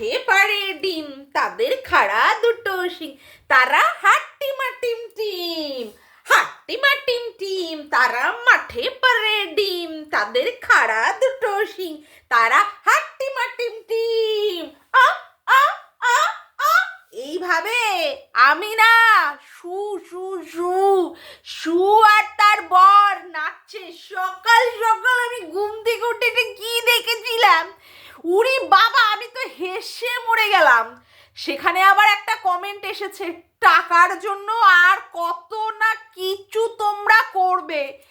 মাঠে পারে ডিম, তাদের খাড়া দুটো শিং, তারা হাট্টিমা টিম টিম হাট্টিমা টিম টিম, তারা মাঠে পারে ডিম, তাদের খাড়া দুটো শিং, তারা হাট্টিমা টিম টিম। আ আ আ আ, এইভাবে আমি না শু শু শু শু আর তার বর নাচছে। সকাল সকাল আমি ঘুম থেকে উঠে কি দেখেছিলাম? উরি বাবা, আমি তো হেসে মরে গেলাম। সেখানে আবার একটা কমেন্ট এসেছে, টাকার জন্য আর কত না কিছু তোমরা করবে?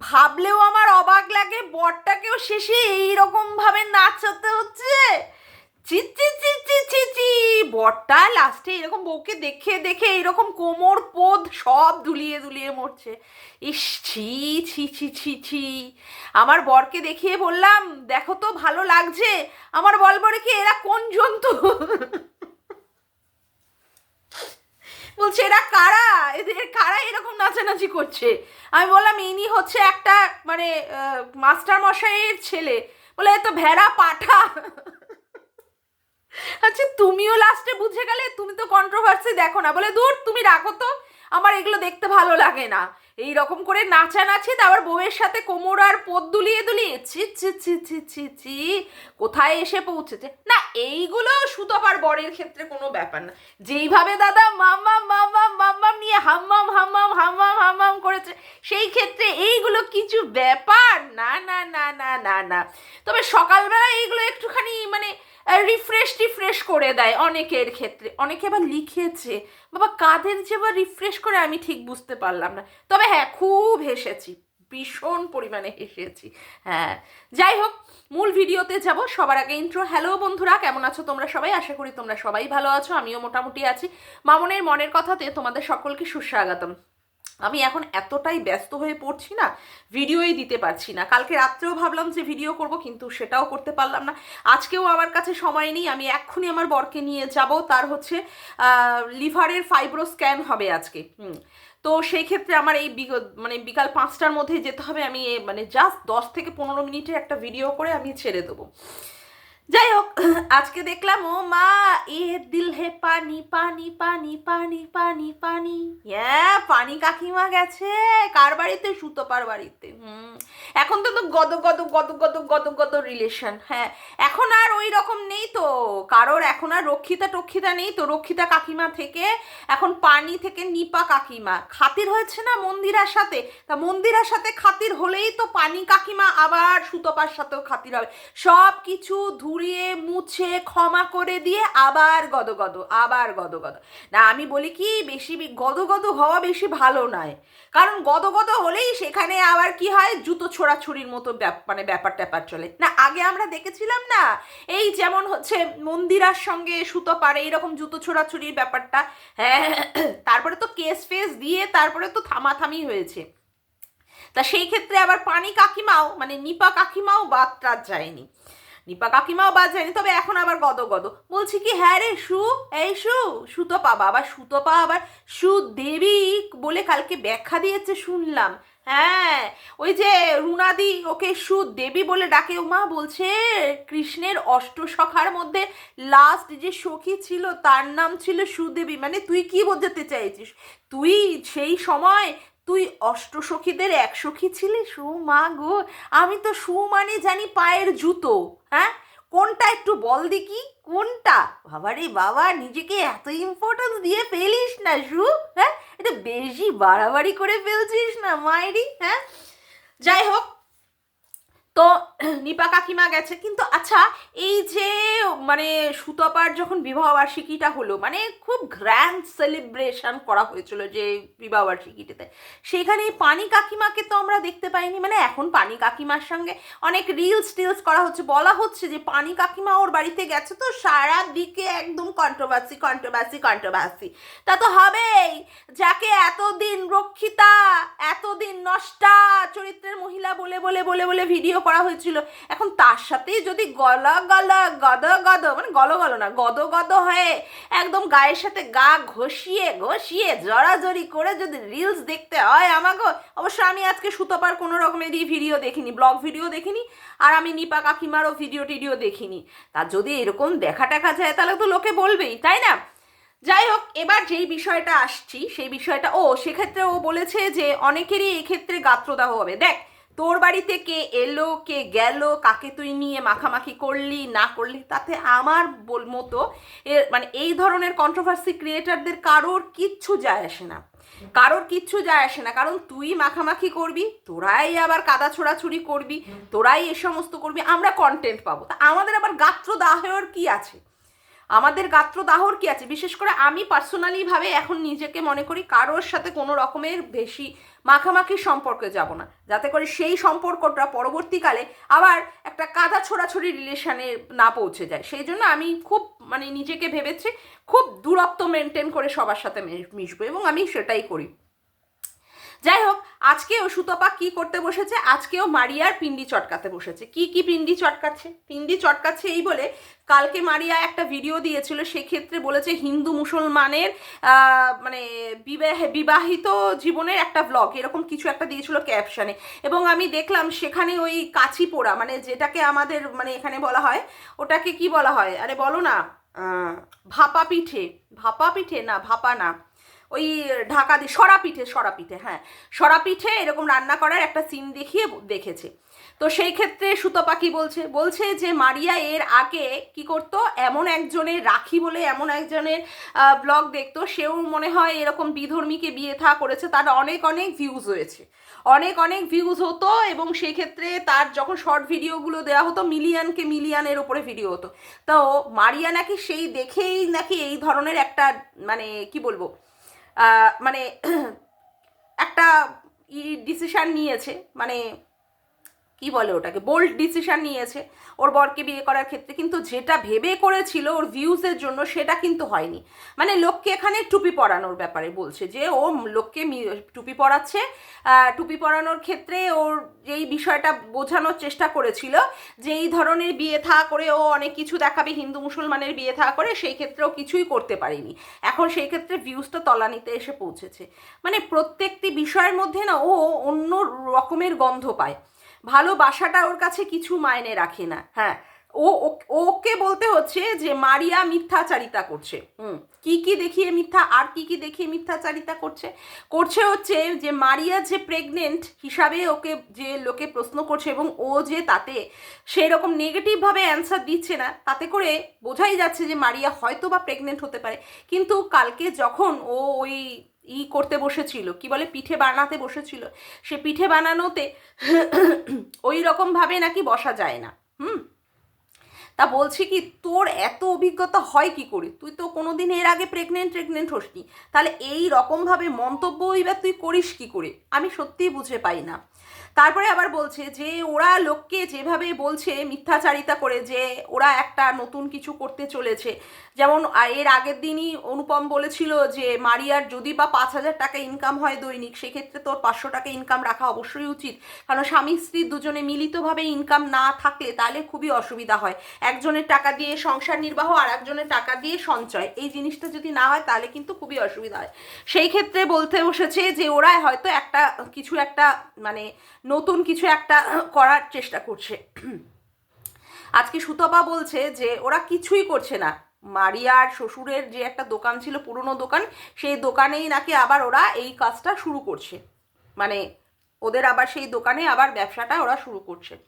ভাবলেও আমার অবাক লাগে, বরটাকেও শেষে এইরকম ভাবে নাচাতে হচ্ছে। চি চি চি চি বরটা লাস্টে এরকম বউকে দেখে দেখে এরকম কোমর পোদ সব দুলিয়ে দুলিয়ে মরছে। ইস, ছি ছি ছি ছি ছি। আমার বরকে দেখিয়ে বললাম, দেখো তো, ভালো লাগছে। আমার বল বলে কি এরা কোন জন্তু? বলছে, এরা কারা? এদের কারা এরকম নাচানাচি করছে? আমি বললাম, ইনি হচ্ছে একটা মানে মাস্টার মশাইয়ের ছেলে। বলে তো ভেড়া পাঠা। আচ্ছা তুমিও লাস্টে বুঝে গেলে, তুমি তো কন্ট্রোভার্সি দেখো না। বলে দূর তুমি রাখো তো। আমার এগুলো দেখতে ভালো লাগে না। এই রকম করে নাচানাচি, তারপর বউয়ের সাথে কোমর আর পদ দুলিয়ে দুলিয়ে, ছি ছি ছি ছি ছি ছি, কোথায় এসে পৌঁছেছে? না, এইগুলো সুতপার বরের ক্ষেত্রে কোনো ব্যাপার না। যেইভাবে দাদা মাম্মাম মাম্মাম মাম্মাম নিয়ে হাম্মাম হাম্মাম হাম্মাম হাম্মাম করেছে, সেই ক্ষেত্রে এইগুলো কিছু ব্যাপার? না না না না না না। তবে সকালবেলা এইগুলো একটুখানি মানে রিফ্রেশ রিফ্রেশ করে দেয় অনেকের ক্ষেত্রে। অনেকে আবার লিখেছে, বাবা, কাদের যে আবার রিফ্রেশ করে আমি ঠিক বুঝতে পারলাম না। তবে হ্যাঁ খুব হেসেছি, ভীষণ পরিমাণে হেসেছি। হ্যাঁ যাই হোক, মূল ভিডিওতে যাব, সবার আগে ইন্ট্রো হ্যালো বন্ধুরা, কেমন আছো তোমরা সবাই? আশা করি তোমরা সবাই ভালো আছো, আমিও মোটামুটি আছি। মামনের মনের কথাতে তোমাদের সকলকে সুস্বাগতম। আমি এখন এতটাই ব্যস্ত হয়ে পড়ছি না, ভিডিওই দিতে পারছি না। কালকে রাত্রেও ভাবলাম যে ভিডিও করব, কিন্তু সেটাও করতে পারলাম না। আজকেও আমার কাছে সময় নেই, আমি এক্ষুনি আমার বরকে নিয়ে যাব, তার হচ্ছে লিভারের ফাইব্রো স্ক্যান হবে আজকে তো সেই ক্ষেত্রে আমার এই মানে বিকাল পাঁচটার মধ্যে যেতে হবে, আমি মানে জাস্ট দশ থেকে পনেরো মিনিটের একটা ভিডিও করে আমি ছেড়ে দেবো। যাই হোক আজকে দেখলাম, ও মা, এ দিল হে পানি পানি পানি পানি পানি পানি। হ্যাঁ পানি কাকিমা গেছে। কার বাড়িতে? সুতোপার বাড়িতে। হুম। এখন তো তো গদ গদ গদ গদ গদ গদ রিলেশন হ্যাঁ এখন আর ওই রকম নেই তো। কারোর এখন আর রক্ষিতা, টক্ষিতা নেই তো। রক্ষিতা কাকিমা থেকে, এখন পানি থেকে নিপা কাকিমা। খাতির হয়েছে না মন্দিরার সাথে? তা মন্দিরার সাথে খাতির হলেই তো পানি কাকিমা আবার সুতপার সাথেও খাতির হবে। সব কিছু ধুরিয়ে মুছে, ক্ষমা করে দিয়ে আবার গদগদ আবার গদগদ। না, আমি বলি কি, বেশি গদগদ হওয়া বেশি ভালো নয়। কারণ গদগদ হলেই সেখানে আবার কি হয়? জুতো ছোড়াছুরির মতো মানে ব্যাপার ট্যাপার চলে। না, আগে আমরা দেখেছিলাম না, এই যেমন হচ্ছে মন্দিরার সঙ্গে সুতো পারে এরকম জুতো ছোড়াছুরির ব্যাপারটা। হ্যাঁ তারপরে তো কেস ফেস দিয়ে তারপরে তো থামাথামি হয়েছে। তা সেই ক্ষেত্রে আবার পানি কাকিমাও মানে নিপা কাকিমাও বাদ টাদ যায়নি। নিপা কাকিমাও বাদ যায়নি তবে এখন আবার গদ গদ। বলছি কি হ্যাঁ রে, সু, এই সু সুতো পাবা, আবার সুতো পা আবার সু দেবী বলে কালকে ব্যাখ্যা দিয়েছে শুনলাম। হ্যাঁ ওই যে রুনাদি ওকে সু দেবী বলে ডাকে ও মা বলছে, কৃষ্ণের অষ্ট অষ্টসখার মধ্যে লাস্ট যে সখী ছিল, তার নাম ছিল সুদেবী মানে তুই কি বোঝাতে চাইছিস? তুই সেই সময় তুই অষ্ট সখীদের এক সখী ছিলি সুমা গো, আমি তো সু মানে জানি পায়ের জুতো হ্যাঁ? কোনটা একটু বল দেখি, কোনটা? বাবারে বাবা, নিজেকে এত ইম্পর্টেন্স দিয়ে ফেলিস না সু হ্যাঁ? এটা বেশি বাড়াবাড়ি করে ফেলছিস না মায়েরই হ্যাঁ? যাই হোক তো নিপা কাকিমা গেছে। কিন্তু আচ্ছা এই যে মানে সুতপার যখন বিবাহবার্ষিকীটা হলো মানে খুব গ্র্যান্ড সেলিব্রেশন করা হয়েছিল যে বিবাহবার্ষিকীটিতে। সেখানে পানি কাকিমাকে তো আমরা দেখতে পাইনি মানে এখন পানি কাকিমার সঙ্গে অনেক রিলস টিলস করা হচ্ছে। বলা হচ্ছে যে পানি কাকিমা ওর বাড়িতে গেছে তো সারা দিকে একদম কন্ট্রোভার্সি কন্ট্রোভার্সি কন্ট্রোভার্সি তা তো হবেই, যাকে এতদিন রক্ষিতা, এতদিন নষ্টা, চরিত্রের মহিলা বলে বলে বলে বলে ভিডিও করা হয়েছিল। এখন তার সাথেই যদি গলা গলা গদ গদ মানে গল গল না, গদ গদ হয়ে একদম গায়ের সাথে গা ঘষিয়ে ঘষিয়ে জড়াজড়ি করে যদি রিলস দেখতে হয় আমাকে অবশ্য আমি আজকে সুতপার কোনো রকমেরই ভিডিও দেখিনি ব্লগ ভিডিও দেখিনি, আর আমি নিপা কাকিমারও ভিডিও টিডিও দেখিনি। তা যদি এরকম দেখা টাকা যায়, তাহলে তো লোকে বলবেই, তাই না? যাই হোক, এবার যেই বিষয়টা আসছি, সেই বিষয়টা, ও সেক্ষেত্রে ও বলেছে যে অনেকেরই এক্ষেত্রে গাত্রদাহ হবে। দেখ তোর বাড়িতে কে এলো, কে গেল, কাকে তুই নিয়ে মাখামাখি করলি, না করলি, তাতে আমার বল মতো এর মানে এই ধরনের কন্ট্রোভার্সি ক্রিয়েটারদের কারোর কিচ্ছু যায় আসে না। কারোর কিচ্ছু যায় আসে না। কারণ তুই মাখামাখি করবি, তোরাই আবার কাদা ছোড়াছুড়ি করবি, তোরাই এ সমস্ত করবি, আমরা কন্টেন্ট পাবো। তা আমাদের আবার গাত্রদাহের কি আছে? আমাদের গাত্রদাহর কি আছে? বিশেষ করে আমি পার্সোনালি ভাবে এখন নিজেকে মনে করি কারোর সাথে কোনো রকমের বেশি মাখামাখি সম্পর্কে যাব না। যাতে করে সেই সম্পর্কটা পরবর্তীকালে আবার একটা কাদা ছোড়াছড়ি রিলেশানে না পৌঁছে যায়। সেই জন্য আমি খুব মানে নিজেকে ভেবেছি খুব দূরত্ব মেনটেন করে সবার সাথে মিশবো এবং আমি সেটাই করি। যাই হোক আজকেও সুতপা কি করতে বসেছে? আজকেও মারিয়ার পিন্ডি চটকাতে বসেছে। কি কি পিন্ডি চটকাচ্ছে? পিন্ডি চটকাচ্ছে এই বলে কালকে মারিয়া একটা ভিডিও দিয়েছিল, সেক্ষেত্রে বলেছে হিন্দু মুসলমানের মানে বিবাহ, বিবাহিত জীবনের একটা ব্লগ এরকম কিছু একটা দিয়েছিল ক্যাপশনে এবং আমি দেখলাম সেখানে ওই কাচি পোড়া মানে যেটাকে আমাদের মানে এখানে বলা হয়, ওটাকে কি বলা হয়? আরে বলো না ভাপা পিঠে ভাপা পিঠে না, ভাপা না। ওই, ঢাকা দিয়ে সরা পিঠে সরা পিঠে হ্যাঁ। সরা পিঠে এরকম রান্না করার একটা সিন দেখিয়ে দেখেছে। তো সেই ক্ষেত্রে সুতপা কি বলছে? বলছে যে, মারিয়া এর আগে কি করতো? এমন একজনের রাখি বলে এমন একজনের ব্লগ দেখতো। সেও মনে হয় এরকম বিধর্মীকে বিয়ে থা করেছে। তার অনেক অনেক ভিউজ হয়েছে। অনেক অনেক ভিউজ হতো এবং সেই ক্ষেত্রে তার যখন শর্ট ভিডিওগুলো দেওয়া হতো, মিলিয়নকে মিলিয়নের ওপরে ভিডিও হতো। তো মারিয়া নাকি সেই দেখেই নাকি এই ধরনের একটা মানে কি বলব? মানে একটা ডিসিশান নিয়েছে মানে কি বলে ওটাকে? বোল্ড ডিসিশন নিয়েছে। ওর বরকে বিয়ে করার ক্ষেত্রে কিন্তু যেটা ভেবে করেছিল ওর ভিউজের জন্য সেটা কিন্তু হয়নি। মানে লোককে এখানে টুপি পরানোর ব্যাপারে বলছে যে, ও লোককে টুপি পরাচ্ছে। টুপি পরানোর ক্ষেত্রে ওর যেই বিষয়টা বোঝানোর চেষ্টা করেছিল, যে এই ধরনের বিয়ে থা করে ও অনেক কিছু দেখাবে, হিন্দু মুসলমানের বিয়ে থা করে, সেই ক্ষেত্রে ও কিছুই করতে পারেনি। এখন সেই ক্ষেত্রে ভিউজটা তলানিতে এসে পৌঁছেছে। মানে প্রত্যেকটি বিষয়ের মধ্যে না ও অন্য রকমের গন্ধ পায়। ভালোবাসাটা ওর কাছে কিছু মায়নে রাখে না। হ্যাঁ ও ওকে বলতে হচ্ছে যে মারিয়া মিথ্যাচারিতা করছে। হুম, কি কি দেখিয়ে মিথ্যা, আর কি কি দেখিয়ে মিথ্যাচারিতা করছে? করছে হচ্ছে যে মারিয়া যে প্রেগনেন্ট হিসাবে ওকে যে লোকে প্রশ্ন করছে এবং ও যে তাতে সেই রকম নেগেটিভভাবে অ্যান্সার দিচ্ছে না, তাতে করে বোঝাই যাচ্ছে যে মারিয়া হয়তো বা প্রেগনেন্ট হতে পারে। কিন্তু কালকে যখন ও ওই ই করতে বসেছিল, কি বলে, পিঠে বানাতে বসেছিল। সে পিঠে বানানোতে ওই রকমভাবে নাকি বসা যায় না, হুম? তা বলছি কি, তোর এত অভিজ্ঞতা হয় কি করে? তুই তো কোনো দিন এর আগে প্রেগনেন্ট প্রেগনেন্ট হসনি। তাহলে এই রকমভাবে মন্তব্য এবার তুই করিস কি করে? আমি সত্যিই বুঝে পাই না। তারপরে আবার বলছে যে ওরা লোককে যেভাবে বলছে, মিথ্যাচারিতা করে যে ওরা একটা নতুন কিছু করতে চলেছে। যেমন এর আগের দিনই অনুপম বলেছিল যে মারিয়ার যদি বা পাঁচ হাজার টাকা ইনকাম হয় দৈনিক, সেক্ষেত্রে তোর পাঁচশো টাকা ইনকাম রাখা অবশ্যই উচিত। কারণ স্বামী স্ত্রী দুজনে মিলিতভাবে ইনকাম না থাকলে তাহলে খুবই অসুবিধা হয়। একজনের টাকা দিয়ে সংসার নির্বাহ আর একজনের টাকা দিয়ে সঞ্চয়। এই জিনিসটা যদি না হয় তাহলে কিন্তু খুবই অসুবিধা হয়। সেই ক্ষেত্রে বলতে বসেছে যে ওরা হয়তো একটা, কিছু একটা মানে নতুন কিছু একটা করার চেষ্টা করছে। আজকে সুতপা বলছে যে, ওরা কিছুই করছে না। মারিয়ার শ্বশুরের যে একটা দোকান ছিল, পুরনো দোকান, সেই দোকানেই নাকি আবার ওরা এই কাজটা শুরু করছে। মানে ওদের আবার সেই দোকানে আবার ব্যবসাটা ওরা শুরু করছে।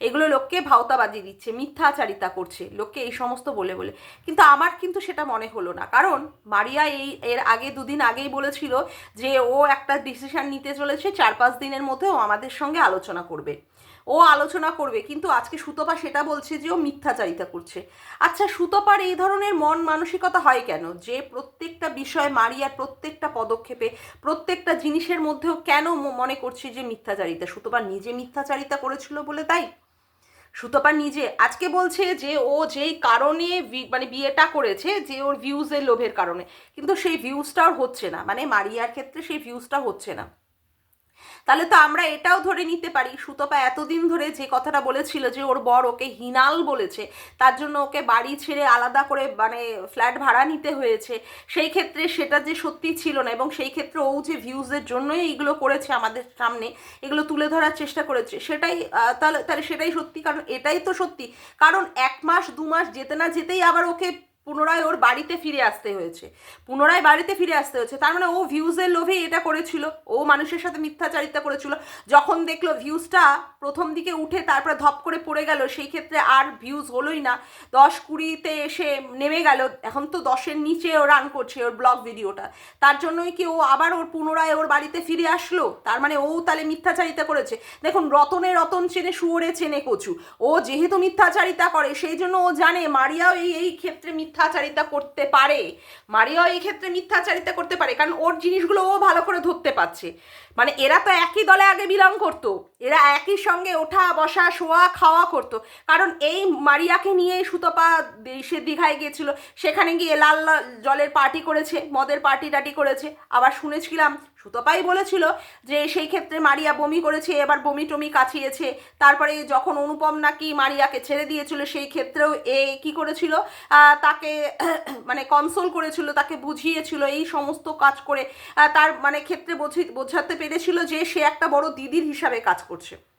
এগুলো লোককে ভাওতাবাজি দিচ্ছে, মিথ্যাচারিতা করছে, লোককে এই সমস্ত বলে বলে। কিন্তু আমার কিন্তু সেটা মনে হলো না। কারণ মারিয়া এই, এর আগে দুদিন আগেই বলেছিল যে ও একটা ডিসিশন নিতে চলেছে, চার পাঁচ দিনের মধ্যে ও আমাদের সঙ্গে আলোচনা করবে। ও আলোচনা করবে, কিন্তু আজকে সুতপা সেটা বলছে যে ও মিথ্যাচারিতা করছে। আচ্ছা সুতপার এই ধরনের মন মানসিকতা হয় কেন? যে প্রত্যেকটা বিষয় মারিয়ার প্রত্যেকটা পদক্ষেপে, প্রত্যেকটা জিনিসের মধ্যেও কেন মনে করছে যে মিথ্যাচারিতা? সুতপা নিজে মিথ্যাচারিতা করেছিল বলে তাই? সুতপা নিজে আজকে বলছে যে ও যেই কারণে মানে বিয়েটা করেছে, যে ওর ভিউজের লোভের কারণে। কিন্তু সেই ভিউজটা হচ্ছে না। মানে মারিয়ার ক্ষেত্রে সেই ভিউজটা হচ্ছে না। তাহলে তো আমরা এটাও ধরে নিতে পারি। সুতপা এতদিন ধরে যে কথাটা বলেছিল যে ওর বর ওকে হিনাল বলেছে, তার জন্য ওকে বাড়ি ছেড়ে আলাদা করে মানে ফ্ল্যাট ভাড়া নিতে হয়েছে, সেই ক্ষেত্রে সেটা যে সত্যি ছিল না এবং সেই ক্ষেত্রে ও যে ভিউজের জন্যই এইগুলো করেছে আমাদের সামনে, এগুলো তুলে ধরার চেষ্টা করেছে, সেটাই তাহলে তাহলে সেটাই সত্যি? কারণ এটাই তো সত্যি। কারণ এক মাস, দু মাস, যেতে না যেতেই আবার ওকে পুনরায় ওর বাড়িতে ফিরে আসতে হয়েছে। পুনরায় বাড়িতে ফিরে আসতে হয়েছে। তার মানে ও ভিউজের লোভেই এটা করেছিল। ও মানুষের সাথে মিথ্যাচারিতা করেছিল। যখন দেখল ভিউজটা প্রথম দিকে উঠে তারপর ধপ করে পড়ে গেল, সেই ক্ষেত্রে আর ভিউজ হলোই না। দশ কুড়িতে এসে নেমে গেল। এখন তো দশের নিচে ও রান করছে ওর ব্লগ ভিডিওটা তার জন্যই কি ও আবার ওর পুনরায় ওর বাড়িতে ফিরে আসলো? তার মানে ও তাহলে মিথ্যাচারিতা করেছে। দেখুন, রতনে রতন চেনে শুয়োরে চেনে কচু। ও যেহেতু মিথ্যাচারিতা করে, সেই জন্য ও জানে মারিয়াও এই এই ক্ষেত্রে মিথ্যাচারিতা করতে পারে। মারিয়াও এই ক্ষেত্রে মিথ্যাচারিতা করতে পারে, কারণ ওর জিনিসগুলো ও ভালো করে ধরতে পারছে। মানে এরা তো একই দলে আগে বিলং করতো, এরা একই সঙ্গে ওঠা, বসা, শোয়া, খাওয়া করতো। কারণ এই মারিয়াকে নিয়েই সুতপা সে দীঘায় গিয়েছিল, সেখানে গিয়ে লাল লাল জলের পার্টি করেছে, মদের পার্টি টাটি করেছে। আবার শুনেছিলাম সুতপাই বলেছিল যে সেই ক্ষেত্রে মারিয়া বমি করেছে, এবার বমি টমি কাছিয়েছে তারপরে যখন অনুপম নাকি মারিয়াকে ছেড়ে দিয়েছিল, সেই ক্ষেত্রেও এ কি করেছিল? তাকে মানে কনসোল করেছিল, তাকে বুঝিয়েছিল এই সমস্ত কাজ করে। তার মানে ক্ষেত্রে বোঝি- বোঝাতে পেরেছিল যে সে একটা বড় দিদির হিসাবে কাজ করছে।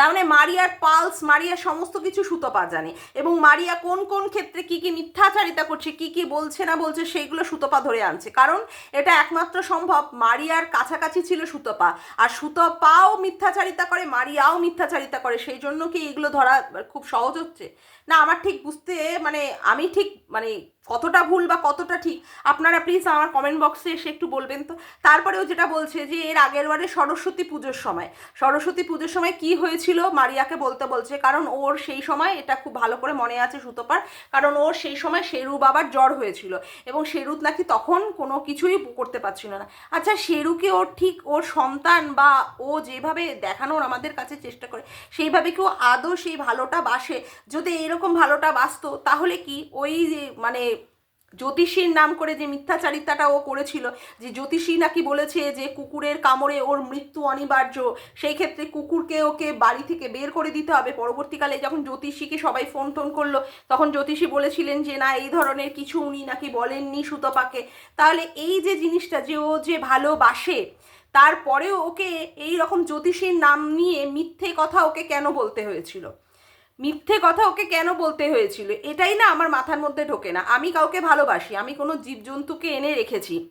তার মানে মারিয়ার পালস মারিয়ার সমস্ত কিছু সুতপা জানে। এবং মারিয়া কোন কোন ক্ষেত্রে কি কি মিথ্যাচারিতা করছে, কি কি বলছে না বলছে, সেইগুলো সুতপা ধরে আনছে। কারণ এটা একমাত্র সম্ভব, মারিয়ার কাছাকাছি ছিল সুতপা আর সুতপাও মিথ্যাচারিতা করে, মারিয়াও মিথ্যাচারিতা করে, সেই জন্য কি এগুলো ধরা খুব সহজ হচ্ছে? না, আমার ঠিক বুঝতে মানে আমি ঠিক মানে কতটা ভুল বা কতটা ঠিক, আপনারা প্লিজ আমার কমেন্ট বক্সে এসে একটু বলবেন তো। তারপরেও যেটা বলছে যে, এর আগের বারে সরস্বতী পুজোর সময়। সরস্বতী পুজোর সময় কি হয়েছিল মারিয়াকে বলতে বলছে, কারণ ওর সেই সময়, এটা খুব ভালো করে মনে আছে সুতোপার, কারণ ওর সেই সময় শেরু বাবার জ্বর হয়েছিল এবং শেরুত নাকি তখন কোনো কিছুই করতে পারছিল না। আচ্ছা শেরুকে ওর ঠিক ওর সন্তান বা ও যেভাবে দেখানোর আমাদের কাছে চেষ্টা করে, সেইভাবে কেউ আদৌ সেই ভালোটা বাসে? যদি এরকম ভালোটা বাসতো, তাহলে কি ওই যে মানে জ্যোতিষীর নাম করে যে মিথ্যাচারিতাটা ও করেছিল, যে জ্যোতিষী নাকি বলেছে যে কুকুরের কামড়ে ওর মৃত্যু অনিবার্য, সেই ক্ষেত্রে কুকুরকে ওকে বাড়ি থেকে বের করে দিতে হবে। পরবর্তীকালে যখন জ্যোতিষীকে সবাই ফোন টোন করল, তখন জ্যোতিষী বলেছিলেন যে, না, এই ধরনের কিছু উনি নাকি বলেননি সুতপাকে। তাহলে এই যে জিনিসটা, যে ও যে ভালোবাসে, তারপরেও ওকে এই রকম জ্যোতিষীর নাম নিয়ে মিথ্যে কথা ওকে কেন বলতে হয়েছিল? মিথ্যে কথা ওকে কেন বলতে হয়েছিল? এটাই না আমার মাথার মধ্যে ঢোকে না। আমি কাউকে ভালোবাসি, আমি কোনো জীবজন্তুকে এনে রেখেছি।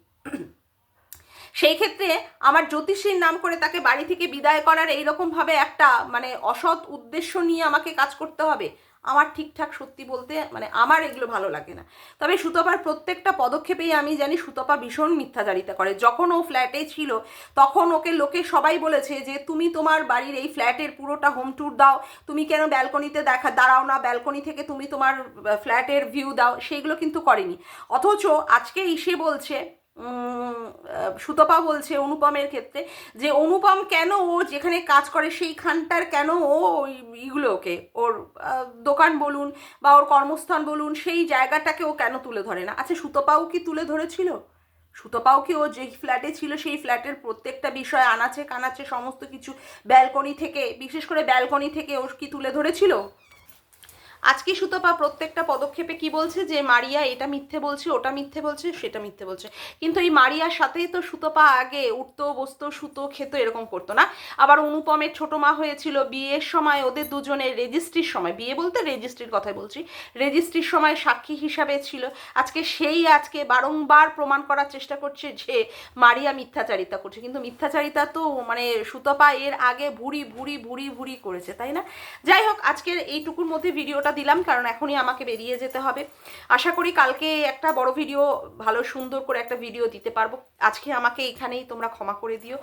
সেই ক্ষেত্রে আমার জ্যোতিষীর নাম করে তাকে বাড়ি থেকে বিদায় করার এইরকমভাবে একটা মানে অসৎ উদ্দেশ্য নিয়ে আমাকে কাজ করতে হবে, আমার ঠিকঠাক সত্যি বলতে মানে আমার এগুলো ভালো লাগে না। তবে সুতপার প্রত্যেকটা পদক্ষেপেই আমি জানি সুতপা ভীষণ মিথ্যাচারিতা করে। যখন ও ফ্ল্যাটে ছিল, তখন ওকে লোকে সবাই বলেছে যে, তুমি তোমার বাড়ির এই ফ্ল্যাটের পুরোটা হোম ট্যুর দাও, তুমি কেন ব্যালকনিতে দেখা, দাঁড়াও না, ব্যালকনি থেকে তুমি তোমার, ফ্ল্যাটের ভিউ দাও। সেইগুলো কিন্তু করেনি। অথচ আজকে ইসে বলছে সুতপা বলছে অনুপমের ক্ষেত্রে যে অনুপম কেন ও যেখানে কাজ করে সেইখানটার কেন ও ইগুলোকে ওর দোকান বলুন বা ওর কর্মস্থান বলুন, সেই জায়গাটাকে ও কেন তুলে ধরে না? আচ্ছা সুতপাও কি তুলে ধরেছিল? সুতপাও কি ও যে ফ্ল্যাটে ছিল সেই ফ্ল্যাটের প্রত্যেকটা বিষয় আনাচে কানাচে সমস্ত কিছু ব্যালকনি থেকে, বিশেষ করে ব্যালকনি থেকে ও কি তুলে ধরেছিল? আজকে সুতপা প্রত্যেকটা পদক্ষেপে কি বলছে? যে মারিয়া এটা মিথ্যে বলছে, ওটা মিথ্যে বলছে, সেটা মিথ্যে বলছে। কিন্তু এই মারিয়ার সাথেই তো সুতপা আগে উঠতো, বসতো সুতো খেতো, এরকম করতো না। আবার অনুপমের ছোট মা হয়েছিল বিয়ের সময়, ওদের দুজনের রেজিস্ট্রির সময়, বিয়ে বলতে রেজিস্ট্রির কথাই বলছি, রেজিস্ট্রির সময় সাক্ষী হিসাবে ছিল। আজকে সেই আজকে বারংবার প্রমাণ করার চেষ্টা করছে যে মারিয়া মিথ্যাচারিতা করছে। কিন্তু মিথ্যাচারিতা তো মানে সুতপা এর আগে ভুড়ি ভুড়ি ভুড়ি ভুড়ি করেছে, তাই না? যাই হোক, আজকের এইটুকুর মধ্যে ভিডিওটা দিলাম, কারণ এখনই আমাকে বেরিয়ে যেতে হবে। আশা করি কালকে একটা বড় ভিডিও, ভালো সুন্দর করে একটা ভিডিও দিতে পারব। আজকে আমাকে এখানেই তোমরা ক্ষমা করে দিও।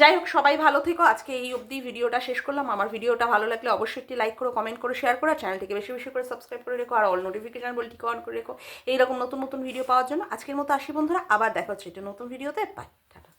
যাই হোক, সবাই ভালো থেকো। আজকে এই অবধি ভিডিওটা শেষ করলাম। আমার ভিডিওটা ভালো লাগলে অবশ্যই একটি লাইক করো কমেন্ট করো শেয়ার করো চ্যানেলটিকে বেশি বেশি করে সাবস্ক্রাইব করে রেখো, আর অল নোটিফিকেশন বলটিকে অন করে রেখো। এইরকম নতুন নতুন ভিডিও পাওয়ার জন্য আজকের মতো আসি বন্ধুরা। আবার দেখা হচ্ছে একটা নতুন ভিডিওতে বাই টাটা।